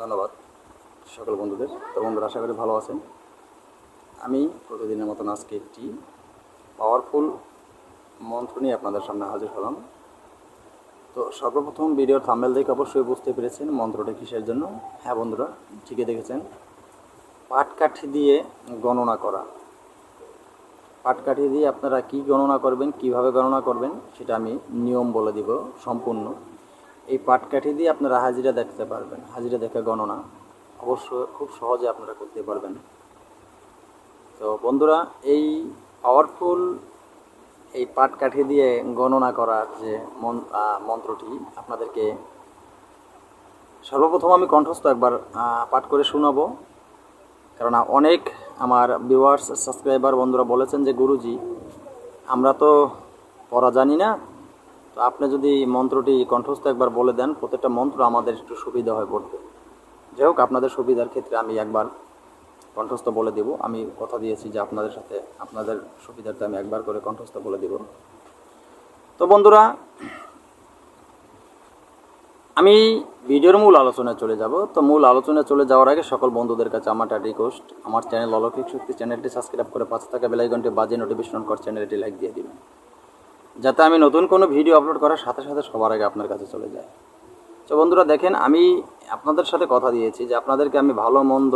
ধন্যবাদ সকল বন্ধুদের। তো বন্ধুরা, আশা করি ভালো আছেন। আমি প্রতিদিনের মতন আজকে একটি পাওয়ারফুল মন্ত্র নিয়ে আপনাদের সামনে হাজির হলাম। তো সর্বপ্রথম ভিডিওর থাম্বেল দেখে অবশ্যই বুঝতে পেরেছেন মন্ত্রটা কিসের জন্য। হ্যাঁ বন্ধুরা, ঠিকই দেখেছেন। পাটকাঠি দিয়ে গণনা করা। পাটকাঠি দিয়ে আপনারা কি গণনা করবেন, কীভাবে গণনা করবেন, সেটা আমি নিয়ম বলে দিব সম্পূর্ণ। এই পাটকাঠি দিয়ে আপনারা হাজিরা দেখতে পারবেন, হাজিরা দেখে গণনা অবশ্য খুব সহজে আপনারা করতে পারবেন। তো বন্ধুরা, এই পাওয়ারফুল এই পাটকাঠি দিয়ে গণনা করার যে মন- মন্ত্রটি আপনাদেরকে সর্বপ্রথম আমি কণ্ঠস্থ একবার পাঠ করে শোনাবো। কেননা অনেক আমার ভিউয়ার্স সাবস্ক্রাইবার বন্ধুরা বলেছেন যে, গুরুজি, আমরা তো পড়া জানি না তো আপনি যদি মন্ত্রটি কণ্ঠস্থ একবার বলে দেন, প্রত্যেকটা মন্ত্র আমাদের একটু সুবিধা হয় পড়তে যাই হোক, আপনাদের সুবিধার ক্ষেত্রে আমি একবার কণ্ঠস্থ বলে দেব। আমি কথা দিয়েছি যে আপনাদের সাথে আপনাদের সুবিধার্থে আমি একবার করে কণ্ঠস্থ বলে দেব। তো বন্ধুরা, আমি ভিডিওর মূল আলোচনায় চলে যাব। তো মূল আলোচনায় চলে যাওয়ার আগে সকল বন্ধুদের কাছে আমার একটা রিকোয়েস্ট আমার চ্যানেল অলৌকিক শক্তি চ্যানেলটি সাবস্ক্রাইব করে পাঁচ টাকা বেলাইকনটি বাজে নোটিফিকেশন কর চ্যানেলটি লাইক দিয়ে দিবেন। যাতে আমি নতুন কোনো ভিডিও আপলোড করার সাথে সাথে সবার আগে আপনার কাছে চলে যায় তো বন্ধুরা দেখেন, আমি আপনাদের সাথে কথা দিয়েছি যে আপনাদেরকে আমি ভালো, মন্দ,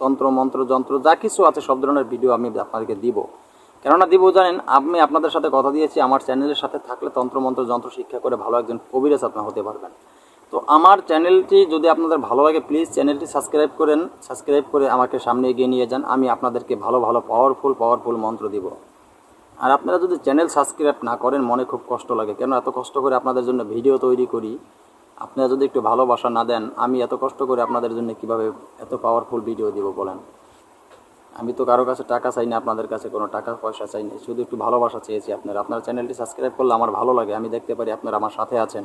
তন্ত্র, মন্ত্র, যন্ত্র, যা কিছু আছে সব ধরনের ভিডিও আমি আপনাদেরকে দিব। কেননা দিব জানেন, আমি আপনাদের সাথে কথা দিয়েছি, আমার চ্যানেলের সাথে থাকলে তন্ত্র, মন্ত্র, যন্ত্র শিক্ষা করে ভালো একজন কবিরাজ আপনার হতে পারবেন। তো আমার চ্যানেলটি যদি আপনাদের ভালো লাগে প্লিজ চ্যানেলটি সাবস্ক্রাইব করেন সাবস্ক্রাইব করে আমাকে সামনে এগিয়ে নিয়ে যান, আমি আপনাদেরকে ভালো ভালো পাওয়ারফুল পাওয়ারফুল মন্ত্র দিব। আর আপনারা যদি চ্যানেল সাবস্ক্রাইব না করেন, মনে খুব কষ্ট লাগে। কেন? এত কষ্ট করে আপনাদের জন্য ভিডিও তৈরি করি। আপনারা যদি একটু ভালোবাসা না দেন, আমি এত কষ্ট করে আপনাদের জন্য কীভাবে এত পাওয়ারফুল ভিডিও দিব বলেন? আমি তো কারও কাছে টাকা চাই না, আপনাদের কাছে কোনো টাকা পয়সা চাই না। শুধু একটু ভালোবাসা চেয়েছি আপনারা। আপনার চ্যানেলটি সাবস্ক্রাইব করলে আমার ভালো লাগে, আমি দেখতে পারি আপনারা আমার সাথে আছেন।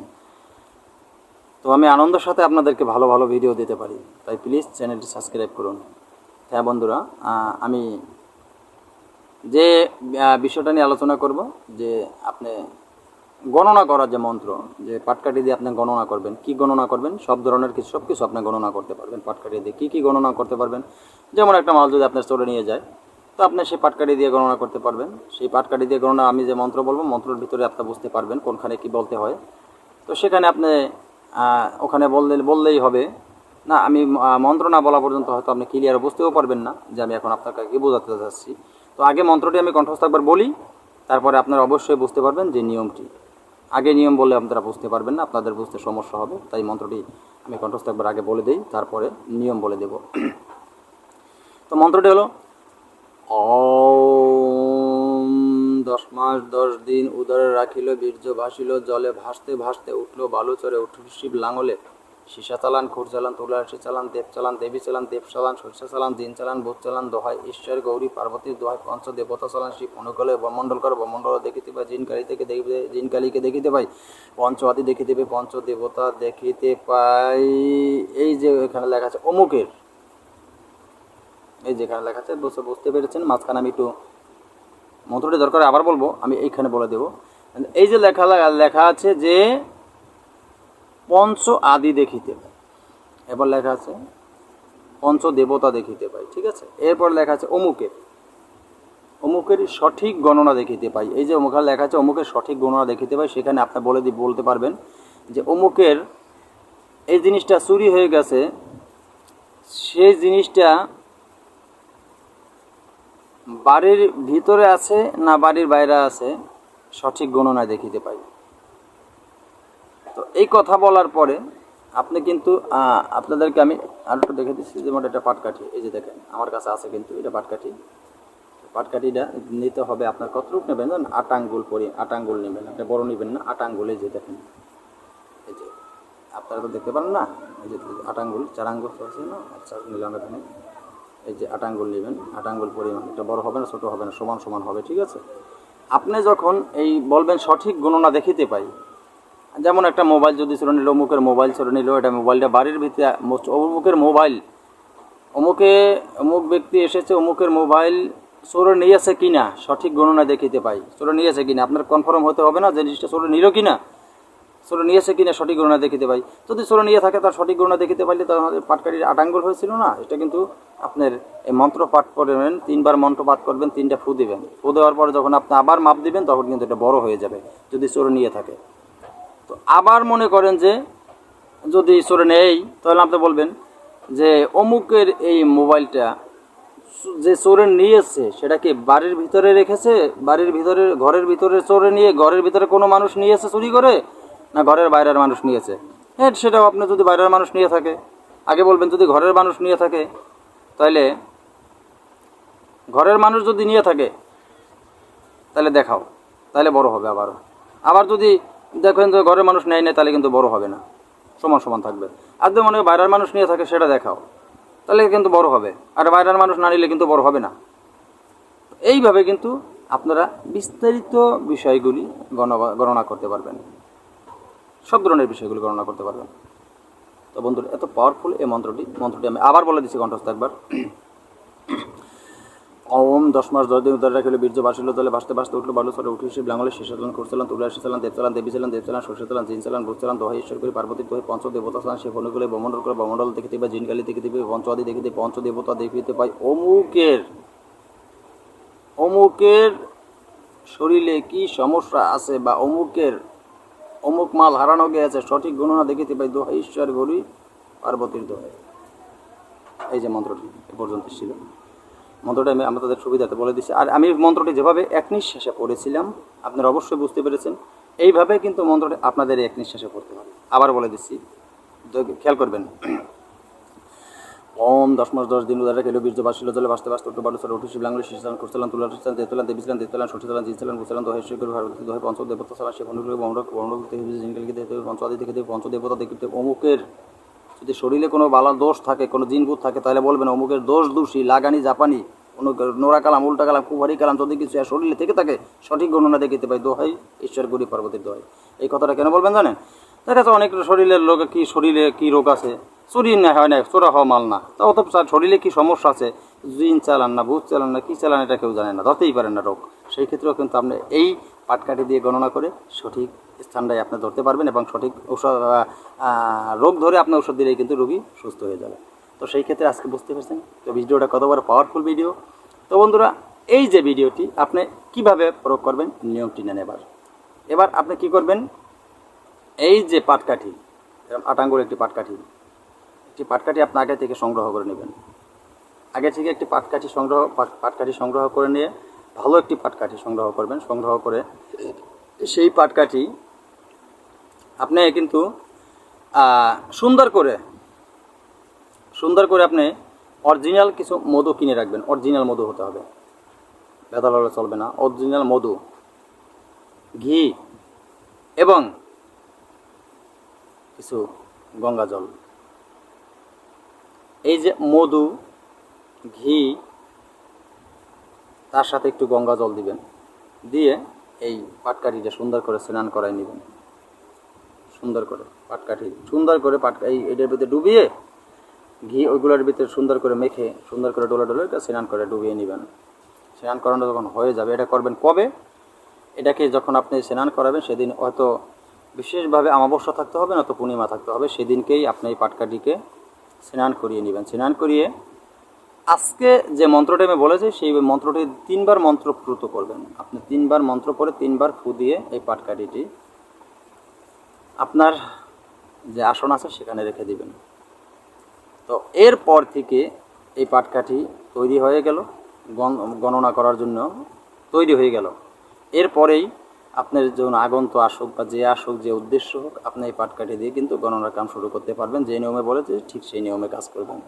তো আমি আনন্দের সাথে আপনাদেরকে ভালো ভালো ভিডিও দিতে পারি। তাই প্লিজ চ্যানেলটি সাবস্ক্রাইব করুন। হ্যাঁ বন্ধুরা আমি যে বিষয়টা নিয়ে আলোচনা করব, যে আপনি গণনা করার যে মন্ত্র, যে পাটকাঠি দিয়ে আপনি গণনা করবেন, কি গণনা করবেন, সব ধরনের কিছু সব কিছু আপনি গণনা করতে পারবেন। পাটকাঠি দিয়ে কী কী গণনা করতে পারবেন? যেমন একটা মাল যদি আপনার স্টোরে নিয়ে যায়, তো আপনি সেই পাটকাঠি দিয়ে গণনা করতে পারবেন। সেই পাটকাঠি দিয়ে গণনা, আমি যে মন্ত্র বলব, মন্ত্রের ভিতরে আপনি বুঝতে পারবেন কোনখানে কি বলতে হয়। তো সেখানে আপনি ওখানে বললে, বললেই হবে। না, আমি মন্ত্র না বলা পর্যন্ত হয়তো আপনি ক্লিয়ার বুঝতেও পারবেন না, যে আমি এখন আপনাকে কি বোঝাতে চাচ্ছি তো আগে মন্ত্রটি আমি কণ্ঠস্থ একবার বলি, তারপরে আপনারা অবশ্যই বুঝতে পারবেন যে নিয়মটি। আগে নিয়ম বললে আপনারা বুঝতে পারবেন না, আপনাদের বুঝতে সমস্যা হবে, তাই মন্ত্রটি আমি কণ্ঠস্থ একবার আগে বলে দিই, তারপরে নিয়ম বলে দেব। তো মন্ত্রটি হলো, ওম, দশ মাস দশ দিন উদরে রাখিল, বীর্য ভাসিল, জলে ভাসতে ভাসতে উঠল, বালু চরে উঠল শিব লাঙলে সীসা চালান, খুর চালান তুলাসী চালান, দেব চালান, দেবী চালান, দেব চালান সরিষা চালান, দিন চালান ভূত চালান, দোহাই, ঈশ্বর, গৌরী পার্বতীর দোহাই, পঞ্চ, দেবতা চালান, শিব অনুকলে ব্রহ্মণ্ডল কর ব্রহ্মণ্ডল দেখিতে পাই, জিন জিনকালী থেকে দেখিতে জিনকালীকে দেখিতে পাই, পঞ্চ আদি দেখিতে পাই, পঞ্চ দেবতা দেখিতে পাই। এই যে এখানে লেখা আছে, অমুকের। এই যেখানে লেখা আছে বুঝতে পেরেছেন? মাঝখানে আমি একটু মন্ত্রটি দরকার আবার বলব, আমি এইখানে বলে দেবো। এই যে লেখা লেখা আছে যে পঞ্চ আদি দেখিতে পাই। এবার লেখা আছে, পঞ্চ দেবতা দেখিতে পাই, ঠিক আছে? এরপর লেখা আছে অমুকের। অমুকের সঠিক গণনা দেখিতে পাই। এই যে অমুখানে লেখা আছে, অমুকের সঠিক গণনা দেখিতে পাই, সেখানে আপনি বলে দি, বলতে পারবেন যে অমুকের এই জিনিসটা চুরি হয়ে গেছে, সেই জিনিসটা বাড়ির ভিতরে আছে না বাড়ির বাইরে আছে, সঠিক গণনা দেখিতে পাই। তো এই কথা বলার পরে আপনি কিন্তু আপনাদেরকে আমি আর একটু দেখে দিচ্ছি যেমন এটা পাটকাঠি। এই যে দেখেন, আমার কাছে আছে কিন্তু এটা পাটকাঠি। পাটকাঠিটা নিতে হবে আপনার কতটুকু নেবেন? জানেন আট আঙ্গুল পরি, আট আঙ্গুল নেবেন। আপনি বড় নেবেন না, আট আঙ্গুল যে দেখেন। এই যে, আপনারা তো দেখতে পারেন না? এই যে আট আঙ্গুল, চার আঙ্গুল আছে না? আচ্ছা নিলাম এখানে। এই যে আট আঙ্গুল নেবেন, আট আঙ্গুল পরিমাণ। এটা বড় হবে না, ছোটো হবে না, সমান সমান হবে, ঠিক আছে? আপনি যখন এই বলবেন সঠিক গণনা দেখিতে পাই যেমন একটা মোবাইল যদি ছিল নিল, অমুকের মোবাইল ছিল নিল, এটা মোবাইলটা বাড়ির ভিতরে অমুকের মোবাইল, অমুকে, অমুক ব্যক্তি এসেছে, অমুকের মোবাইল চোরে নিয়েছে কিনা, সঠিক গণনা দেখিতে পাই। চোরে নিয়েছে কিনা, আপনার কনফার্ম হতে হবে না জিনিসটা চোরে নিল কিনা, চোরে নিয়েছে কিনা সঠিক গণনা দেখিতে পাই। যদি চোরে নিয়ে থাকে তার সঠিক গণনা দেখিতে পাইলে তার আমাদের পাটকাঠির আটাঙ্গুল হয়েছিল না, এটা কিন্তু আপনার এই মন্ত্র পাঠ করবেন তিনবার মন্ত্র পাঠ করবেন, তিনটা ফু দিবেন। ফু দেওয়ার পরে যখন আপনি আবার মাপ দিবেন, তখন কিন্তু এটা বড় হয়ে যাবে, যদি চোরে নিয়ে থাকে। আবার মনে করেন যে, যদি চোরে নেই, তাহলে আপনি বলবেন যে, অমুকের এই মোবাইলটা যে চোরে নিয়েছে, সেটা কি বাড়ির ভিতরে রেখেছে? বাড়ির ভিতরে, ঘরের ভিতরে চোরে নিয়ে, ঘরের ভিতরে কোনো মানুষ নিয়েছে চুরি করে? না ঘরের বাইরের মানুষ নিয়েছে? হ্যাঁ সেটাও আপনি যদি বাইরের মানুষ নিয়ে থাকে, আগে বলবেন যদি ঘরের মানুষ নিয়ে থাকে, তাহলে ঘরের মানুষ যদি নিয়ে থাকে, তাহলে দেখাও, তাহলে বড় হবে আবার। আবার যদি দেখেন যে ঘরের মানুষ নেয় না তাহলে কিন্তু বড় হবে না। সমান সমান থাকবে। আর যদি মনে বাইরের মানুষ নিয়ে থাকে, সেটা দেখাও। তাহলে কিন্তু বড় হবে। আর বাইরের মানুষ না নিলে কিন্তু বড় হবে না। এইভাবে কিন্তু আপনারা বিস্তারিত বিষয়গুলি গণনা করতে পারবেন। সব ধরনের বিষয়গুলি গণনা করতে পারবেন। তো বন্ধুরা, এত পাওয়ারফুল এই মন্ত্রটি মন্ত্রটি আমি আবার বলে দিচ্ছি কণ্ঠস্থ একবার। ওম দশ মাস দশ দিন উদ্ধার রাখিল বীর্য বাসিল দলে বাসতে বাসতে উঠল বালু সরে উঠে এসে বাঙালি শেষালন করছিলাম তুলে এসেছিলাম দেবচালান দেবী ছিলেন দেবচালান সরষেচালান জিন চালান ভূতচালান দোহাই ঈশ্বর করে পার্বতী দোহাই, পঞ্চ দেবতা চালান সে ফণিগুলো বমণ্ডল করে বমণ্ডল দেখিতে পাই জিনকালি দেখিতে পাই পঞ্চআদি দেখিতে পঞ্চ দেবতা দেখিতে পাই। অমুকের অমুকের শরীরে কি সমস্যা আছে বা অমুকের অমুক মাল হারানো গিয়েছে সঠিক গণনা দেখিতে পাই, দোহাই ঈশ্বর গরি পার্বতীর দোহাই। এই যে মন্ত্রটি, এ পর্যন্ত ছিল মন্ত্রটা আমি আমরা তাদের সুবিধাতে বলে দিচ্ছি আর আমি মন্ত্রটি যেভাবে এক নিঃশ্বাসে পড়েছিলাম আপনারা অবশ্যই বুঝতে পেরেছেন এইভাবে কিন্তু মন্ত্রটি আপনাদের এক নিঃশ্বাসে পড়তে হবে আবার বলে দিচ্ছি খেয়াল করবেন ওম দশ মাস দশ দিন উদারে খেলো বীর্য বাসিল জলে বাঁচতে বাঁচতে উঠে বালু সরে উঠে শিশান করছিলাম তুলা টিসান দেতলান দেবীছিলান দেতলান সঠিসালান জিনছিলান গুছিলান দোহে শ্রী ভারতী দোহে পঞ্চ দেবতা সালা সে দেখে জিনকালকে দেখতে পঞ্চ আদি দেখে দেবে পঞ্চ দেবতা দেখতে অমুকের যদি শরীরে কোনো বালা দোষ থাকে, কোনো জিনভূত থাকে, তাহলে বলবেন অমুকের দোষ দোষী, লাগানি জাপানি কোনো নোরা কালাম, উল্টা কালাম, কুভারি কালাম, যদি কিছু শরীরে থেকে থাকে, সঠিক গণনা দেখিতে পাই, দোহাই ঈশ্বর গুরি পার্বতীর দোহাই। এই কথাটা কেন বলবেন জানেন? দেখা যাচ্ছে অনেক শরীরের লোক কি শরীরে কি রোগ আছে? চুরি না হয় না, চোরা হওয়া মাল না। তা অত শরীরে কি সমস্যা আছে? জিন চালান না, ভূত চালান না, কী চালান এটা কেউ জানে না, ধরতেই পারেন না রোগ। সেই ক্ষেত্রেও কিন্তু আপনি এই পাটকাঠি দিয়ে গণনা করে সঠিক স্থানটাই আপনি ধরতে পারবেন এবং সঠিক ঔষধ রোগ ধরে আপনি ওষুধ দিলেই কিন্তু রোগী সুস্থ হয়ে যাবে। তো সেই ক্ষেত্রে আজকে বুঝতে পারছেন? তো ভিডিওটা কতবার পাওয়ারফুল ভিডিও তো বন্ধুরা, এই যে ভিডিওটি, আপনি কীভাবে প্রয়োগ করবেন? নিয়মটি নেন এবার এবার আপনি কি করবেন? এই যে পাটকাঠি আটাঙ্গুর একটি পাটকাঠি একটি পাটকাঠি আপনি আগে থেকে সংগ্রহ করে নেবেন। আগে থেকে একটি পাটকাঠি সংগ্রহ, পাট- পাটকাঠি সংগ্রহ করে নিয়ে ভালো একটি পাটকাঠি সংগ্রহ করবেন, সংগ্রহ করে সেই পাটকাঠি আপনি কিন্তু সুন্দর করে সুন্দর করে আপনি অরিজিনাল কিছু মধু কিনে রাখবেন অরিজিনাল মধু হতে হবে। ভেদাল হলে চলবে না অরিজিনাল মধু, ঘি এবং কিছু গঙ্গা জল। এই যে মধু, ঘি তার সাথে একটু গঙ্গা জল দিবেন। দিয়ে এই পাটকাঠিটা সুন্দর করে স্নান করাই নেবেন। সুন্দর করে পাটকাঠি। সুন্দর করে পাট এই এটার ভিতরে ডুবিয়ে ঘি ওইগুলোর ভিতরে সুন্দর করে মেখে, সুন্দর করে ডোলা ডোলে এটা স্নান করে ডুবিয়ে নেবেন। স্নান করানো যখন হয়ে যাবে, এটা করবেন কবে? এটাকে যখন আপনি স্নান করাবেন, সেদিন হয়তো বিশেষভাবে আমাবস্যা থাকতে হবে না তো পূর্ণিমা থাকতে হবে। সেদিনকেই আপনি এই পাটকাঠিকে স্নান করিয়ে নেবেন। স্নান করিয়ে আজকে যে মন্ত্রটি আমি বলেছি, সেই মন্ত্রটি তিনবার মন্ত্র প্রুত করবেন। আপনি তিনবার মন্ত্র পরে তিনবার ফু দিয়ে এই পাটকাঠিটি আপনার যে আসন আছে, সেখানে রেখে দিবেন। তো এরপর থেকে এই পাটকাঠি তৈরি হয়ে গেল, গণ- গণনা করার জন্য তৈরি হয়ে গেল। এরপরেই আপনার যখন আগন্ত আসুক বা যে আসুক, যে উদ্দেশ্য হোক, আপনি এই পাটকাঠি দিয়ে কিন্তু গণনার কাম শুরু করতে পারবেন। যে নিয়মে বলে যে ঠিক সেই নিয়মে কাজ করবেন।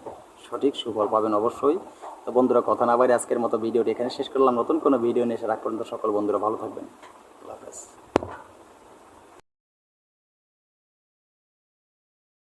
সঠিক সুফল পাবেন অবশ্যই। তো বন্ধুরা, কথা না বাইরে আজকের মতো ভিডিওটি এখানে শেষ করলাম। নতুন কোনো ভিডিও নিয়ে এসে রাখ পর্যন্ত সকল বন্ধুরা, ভালো থাকবেন।